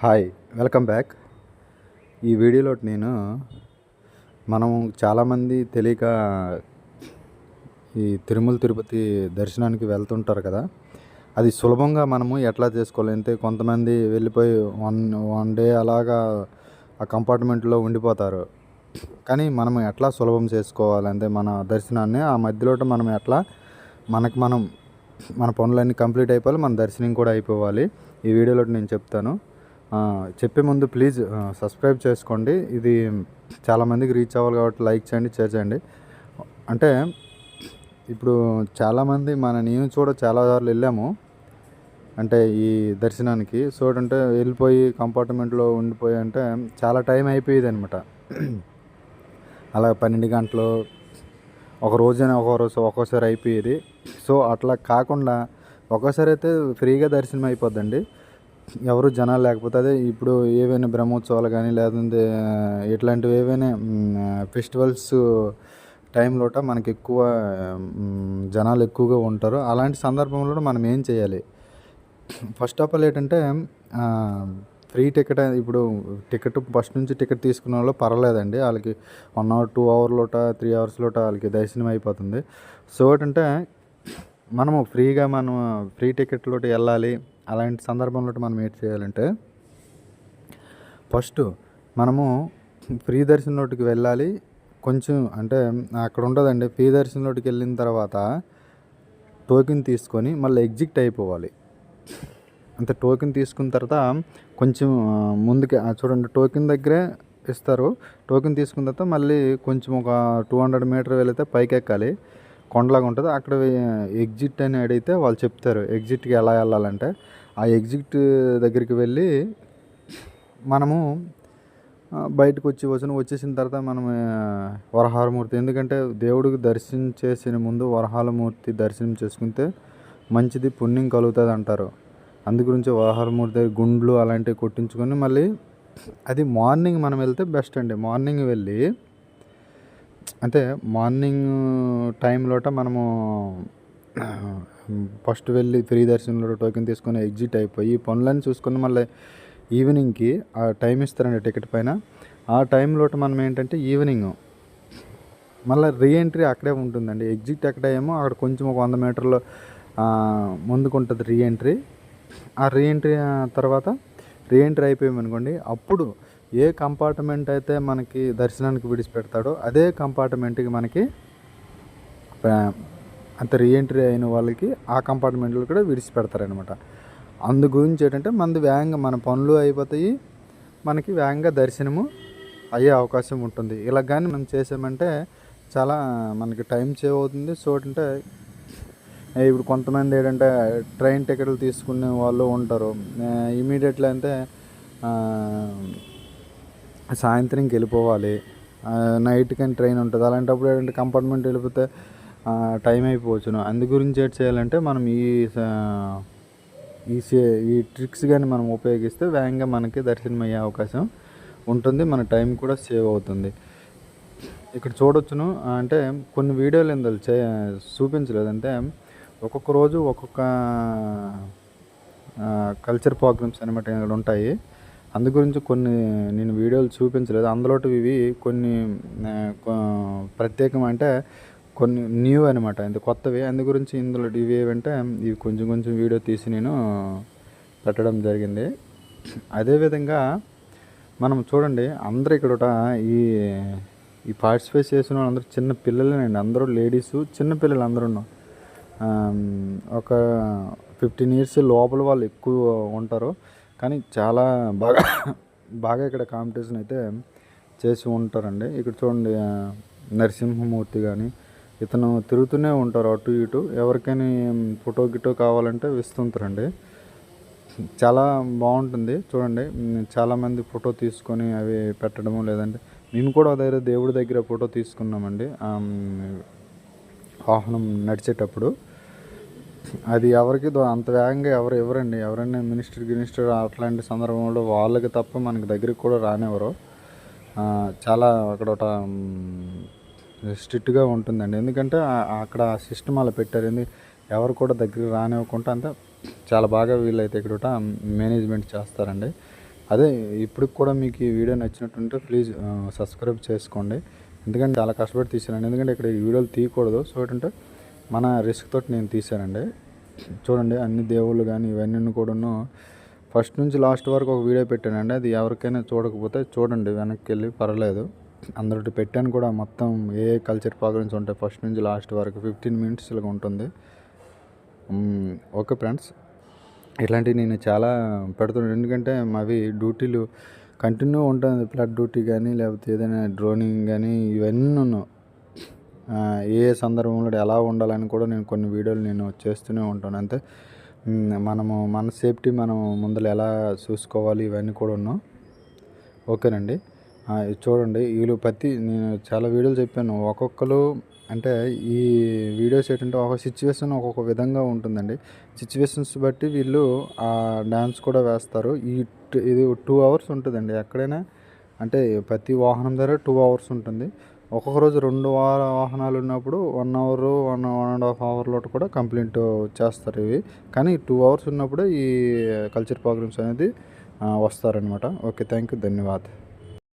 Hi welcome back. ఈ వీడియోలో నేను మనం చాలామంది తెలియక ఈ తిరుమల తిరుపతి దర్శనానికి వెళ్తుంటారు కదా. అది సులభంగా మనము ఎట్లా చేసుకోవాలి? అంటే కొంతమంది వెళ్ళిపోయి వన్ వన్ డే అలాగా ఆ కంపార్ట్మెంట్లో ఉండిపోతారు. కానీ మనం ఎట్లా సులభం చేసుకోవాలంటే మన దర్శనాన్ని ఆ మధ్యలో మనం ఎట్లా మనకు మనం మన పనులన్నీ కంప్లీట్ అయిపోవాలి మన దర్శనం కూడా అయిపోవాలి. ఈ వీడియోలో నేను చెప్తాను. చెప్పే ముందు ప్లీజ్ సబ్స్క్రైబ్ చేసుకోండి. ఇది చాలామందికి రీచ్ అవ్వాలి కాబట్టి లైక్ చేయండి షేర్ చేయండి. అంటే ఇప్పుడు చాలామంది మన నేను కూడా చాలా సార్లు వెళ్ళాము. అంటే ఈ దర్శనానికి. సో అంటే వెళ్ళిపోయి కంపార్ట్మెంట్లో ఉండిపోయి అంటే చాలా టైం అయిపోయేది అనమాట అలా పన్నెండు గంటలు ఒక రోజైనా ఒక రోజు ఒక్కోసారి అయిపోయేది. సో అట్లా కాకుండా ఒక్కోసారి అయితే ఫ్రీగా దర్శనం అయిపోద్దండి. ఎవరు జనాలు లేకపోతే అదే ఇప్పుడు ఏవైనా బ్రహ్మోత్సవాలు కానీ లేదంటే ఇట్లాంటివి ఏవైనా ఫెస్టివల్స్ టైంలోట మనకి ఎక్కువ జనాలు ఎక్కువగా ఉంటారు. అలాంటి సందర్భంలో మనం ఏం చేయాలి? ఫస్ట్ ఆఫ్ ఆల్ ఏంటంటే ఫ్రీ టికెట్ ఇప్పుడు టికెట్ ఫస్ట్ నుంచి టికెట్ తీసుకున్న వాళ్ళు పర్వాలేదండి. వాళ్ళకి వన్ అవర్ టూ అవర్లోట త్రీ అవర్స్లోట వాళ్ళకి దర్శనం అయిపోతుంది. సో ఏంటంటే మనము ఫ్రీగా మనం ఫ్రీ టికెట్లోటి వెళ్ళాలి. అలాంటి సందర్భంలో మనం ఏం చేయాలంటే ఫస్ట్ మనము ఫ్రీ దర్శనంలోకి వెళ్ళాలి. కొంచెం అంటే అక్కడ ఉండదండి. ఫ్రీ దర్శనంలోకి వెళ్ళిన తర్వాత టోకెన్ తీసుకొని మళ్ళీ ఎగ్జిట్ అయిపోవాలి. అంటే టోకెన్ తీసుకున్న తర్వాత కొంచెం ముందుకి చూడండి టోకెన్ దగ్గరే ఇస్తారు. టోకెన్ తీసుకున్న తర్వాత మళ్ళీ కొంచెం ఒక టూ హండ్రెడ్ మీటర్ వెళితే పైకి ఎక్కాలి కొండలాగా ఉంటుంది. అక్కడ ఎగ్జిట్ అని అడిగితే వాళ్ళు చెప్తారు ఎగ్జిట్కి ఎలా వెళ్ళాలంటే. ఆ ఎగ్జిట్ దగ్గరికి వెళ్ళి మనము బయటకు వచ్చి వచ్చిన వచ్చేసిన తర్వాత మనం వరహాలమూర్తి వరహారమూర్తి. ఎందుకంటే దేవుడికి దర్శనం చేసిన ముందు వరహాలమూర్తి దర్శనం చేసుకుంటే మంచిది పుణ్యం కలుగుతుంది అంటారు. అందు గురించి వరహారమూర్తి దగ్గర గుండ్లు అలాంటివి కొట్టించుకొని మళ్ళీ అది మార్నింగ్ మనం వెళ్తే బెస్ట్ అండి. మార్నింగ్ వెళ్ళి అంటే మార్నింగ్ టైంలోట మనము ఫస్ట్ వెళ్ళి ఫ్రీ దర్శనంలో టోకెన్ తీసుకొని ఎగ్జిట్ అయిపోయి పనులన్నీ చూసుకొని మళ్ళీ ఈవినింగ్కి ఆ టైం ఇస్తారండి టికెట్ పైన. ఆ టైంలోట మనం ఏంటంటే ఈవినింగ్ మళ్ళీ రీఎంట్రీ అక్కడే ఉంటుందండి. ఎగ్జిట్ ఎక్కడ ఏమో అక్కడ కొంచెం ఒక వంద మీటర్లు ముందుకుంటుంది ముందుకు ఉంటుంది రీఎంట్రీ ఆ రీఎంట్రీ తర్వాత రీఎంట్రీ అయిపోయామనుకోండి అప్పుడు ఏ కంపార్ట్మెంట్ అయితే మనకి దర్శనానికి విడిచిపెడతాడో అదే కంపార్ట్మెంట్కి మనకి అంత రీఎంట్రీ అయిన వాళ్ళకి ఆ కంపార్ట్మెంట్లో కూడా విడిచిపెడతారనమాట. అందు గురించి ఏంటంటే మనది వేగంగా మన పనులు అయిపోతాయి మనకి వేగంగా దర్శనము అయ్యే అవకాశం ఉంటుంది. ఇలా కానీ మనం చేసామంటే చాలా మనకి టైం సేవ్ అవుతుంది. సో అంటే ఇప్పుడు కొంతమంది ఏంటంటే ట్రైన్ టికెట్లు తీసుకునే వాళ్ళు ఉంటారు. ఇమీడియట్లీ అంటే సాయంత్రంకి వెళ్ళిపోవాలి. నైట్ కానీ ట్రైన్ ఉంటుంది. అలాంటప్పుడు ఏంటంటే కంపార్ట్మెంట్ వెళ్ళిపోతే టైం అయిపోవచ్చును. అందు గురించి ఏం చేయాలంటే మనం ఈ ఈ సే- ఈ ట్రిక్స్ కానీ మనం ఉపయోగిస్తే వేగంగా మనకి దర్శనం అయ్యే అవకాశం ఉంటుంది. మన టైం కూడా సేవ్ అవుతుంది. ఇక్కడ చూడొచ్చును. అంటే కొన్ని వీడియోలు ఇందులో చే చూపించలేదు అంటే ఒక్కొక్క రోజు ఒక్కొక్క కల్చర్ ప్రోగ్రామ్స్ అనమాట ఇక్కడ ఉంటాయి. అందు గురించి కొన్ని నేను వీడియోలు చూపించలేదు. అందులో ఇవి కొన్ని ప్రత్యేకం అంటే కొన్ని న్యూ అనమాట ఇంత కొత్తవి. అందు గురించి ఇందులో ఇవి ఏవంటే ఇవి కొంచెం కొంచెం వీడియో తీసి నేను పెట్టడం జరిగింది. అదేవిధంగా మనం చూడండి అందరూ ఇక్కడ ఈ ఈ పార్టిసిపేట్ చేసిన వాళ్ళందరూ చిన్న పిల్లలేనండి. అందరూ లేడీస్ చిన్న పిల్లలు అందరూ ఒక ఫిఫ్టీన్ ఇయర్స్ లోపల వాళ్ళు ఎక్కువ ఉంటారు. కానీ చాలా బాగా బాగా ఇక్కడ కాంపిటీషన్ అయితే చేసి ఉంటారండి. ఇక్కడ చూడండి నరసింహమూర్తి కానీ ఇతను తిరుగుతూనే ఉంటారు అటు ఇటు. ఎవరికైనా ఫోటో గిటో కావాలంటే విస్తుంటారండి. చాలా బాగుంటుంది చూడండి. చాలామంది ఫోటో తీసుకొని అవి పెట్టడము లేదంటే మేము కూడా దగ్గర దేవుడి దగ్గర ఫోటో తీసుకున్నామండి. వాహనం నడిచేటప్పుడు. అది ఎవరికి దో- అంత వేగంగా ఎవరు ఎవరండి ఎవరైనా మినిస్టర్ గినిస్టర్ అట్లాంటి సందర్భంలో వాళ్ళకి తప్ప మనకి దగ్గరికి కూడా రానివ్వరు. చాలా అక్కడ ఒక స్ట్రిక్ట్గా ఉంటుందండి. ఎందుకంటే అక్కడ సిస్టమ్ అలా పెట్టారు. ఎందుకు ఎవరు కూడా దగ్గరికి రానివ్వకుండా అంతా చాలా బాగా వీళ్ళైతే ఇక్కడ మేనేజ్మెంట్ చేస్తారండి. అదే ఇప్పుడు కూడా మీకు ఈ వీడియో నచ్చినట్టుంటే ప్లీజ్ సబ్స్క్రైబ్ చేసుకోండి. ఎందుకంటే చాలా కష్టపడి తీసానండి ఎందుకంటే ఇక్కడ ఈ వీడియోలు తీయకూడదు. సో ఏంటంటే మన రిస్క్ తోటి నేను తీశానండి. చూడండి అన్ని దేవుళ్ళు కానీ ఇవన్నీ కూడాను ఫస్ట్ నుంచి లాస్ట్ వరకు ఒక వీడియో పెట్టానండి. అది ఎవరికైనా చూడకపోతే చూడండి వెనక్కి వెళ్ళి పర్లేదు అందరికి పెట్టాను కూడా. మొత్తం ఏ కల్చర్ ప్రోగ్రామ్స్ ఉంటాయి ఫస్ట్ నుంచి లాస్ట్ వరకు ఫిఫ్టీన్ మినిట్స్ ఇలా ఉంటుంది. ఓకే ఫ్రెండ్స్ ఇట్లాంటివి నేను చాలా పెడుతున్నాను. ఎందుకంటే మావి డ్యూటీలు కంటిన్యూ ఉంటుంది ఫ్లడ్ డ్యూటీ కానీ లేకపోతే ఏదైనా డ్రోనింగ్ కానీ ఇవన్నీ ఉన్నాను ఏ సందర్భంలో ఎలా ఉండాలని కూడా నేను కొన్ని వీడియోలు నేను చేస్తూనే ఉంటాను. అంతే మనము మన సేఫ్టీ మనం ముందర ఎలా చూసుకోవాలి ఇవన్నీ కూడా ఉన్నాం. ఓకేనండి. చూడండి. వీళ్ళు ప్రతి నేను చాలా వీడియోలు చెప్పాను. ఒక్కొక్కరు అంటే ఈ వీడియోస్ ఏంటంటే ఒక సిచ్యువేషన్ ఒక్కొక్క విధంగా ఉంటుందండి. సిచ్యువేషన్స్ బట్టి వీళ్ళు ఆ డ్యాన్స్ కూడా వేస్తారు. ఈ ఇది టూ అవర్స్ ఉంటుందండి. ఎక్కడైనా అంటే ప్రతి వాహనం ద్వారా టూ అవర్స్ ఉంటుంది. ఒక్కొక్క రోజు రెండు వార వాహనాలు ఉన్నప్పుడు one hour one one and half అవర్లో కూడా కంప్లీట్ చేస్తారు ఇవి. కానీ టూ అవర్స్ ఉన్నప్పుడే ఈ కల్చర్ ప్రోగ్రామ్స్ అనేది వస్తారనమాట ఓకే థ్యాంక్ యూ ధన్యవాద్.